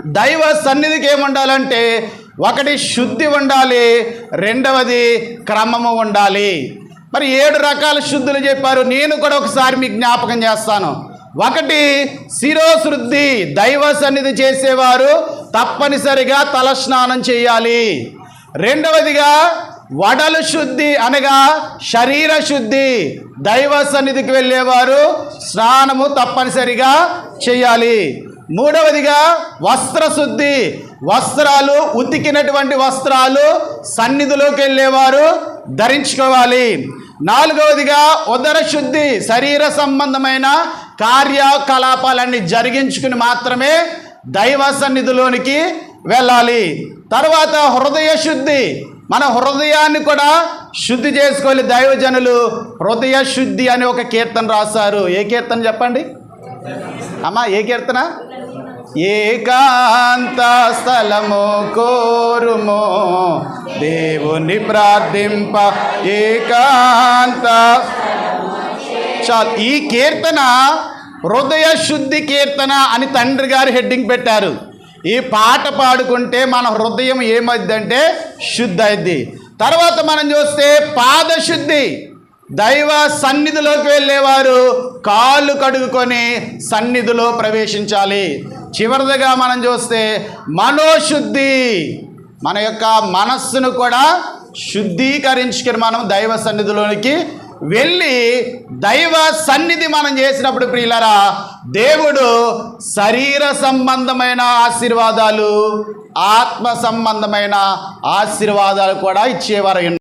దైవ సన్నిధికి ఏముండాలంటే ఒకటి శుద్ధి ఉండాలి రెండవది క్రమము ఉండాలి. మరి ఏడు రకాల శుద్ధులు చెప్పారు. నేను కూడా ఒకసారి మీకు జ్ఞాపకం చేస్తాను. ఒకటి శిరోశుద్ధి దైవ సన్నిధి చేసేవారు తప్పనిసరిగా తలస్నానం చేయాలి. రెండవదిగా వడలు శుద్ధి అనగా శరీర శుద్ధి దైవ సన్నిధికి వెళ్ళేవారు స్నానము తప్పనిసరిగా చేయాలి. మూడవదిగా వస్త్ర శుద్ధి వస్త్రాలు ఉతికినటువంటి వస్త్రాలు సన్నిధిలోకి వెళ్ళేవారు ధరించుకోవాలి. నాలుగవదిగా ఉదర శుద్ధి శరీర సంబంధమైన కార్యకలాపాలన్నీ జరిగించుకుని మాత్రమే దైవ సన్నిధిలోనికి వెళ్ళాలి. తర్వాత హృదయ శుద్ధి మన హృదయాన్ని కూడా శుద్ధి చేసుకోవాలి దైవజనులు. హృదయ శుద్ధి అని ఒక కీర్తన రాశారు. ఏ కీర్తన చెప్పండి? అమ్మా ఏ కీర్తన? ఏకాంత స్థలము కోరుము. దేవుని ప్రార్థింప ఏకాంత. చాలు ఈ కీర్తన హృదయ శుద్ధి కీర్తన అని తండ్రి గారు హెడ్డింగ్ పెట్టారు. ఈ పాట పాడుకుంటే మన హృదయం ఏమైందంటే శుద్ధి అయింది తర్వాత మనం చూస్తే పాదశుద్ధి. దైవ సన్నిధిలోకి వెళ్ళేవారు కాళ్ళు కడుగుకొని సన్నిధిలో ప్రవేశించాలి. చివరిదిగా మనం చూస్తే మనోశుద్ధి. మన యొక్క మనస్సును కూడా శుద్ధీకరించుకొని మనం దైవ సన్నిధిలోనికి వెళ్ళి దైవ సన్నిధి మనం చేసినప్పుడు ప్రియులరా దేవుడు శరీర సంబంధమైన ఆశీర్వాదాలు ఆత్మ సంబంధమైన ఆశీర్వాదాలు కూడా ఇచ్చేవారు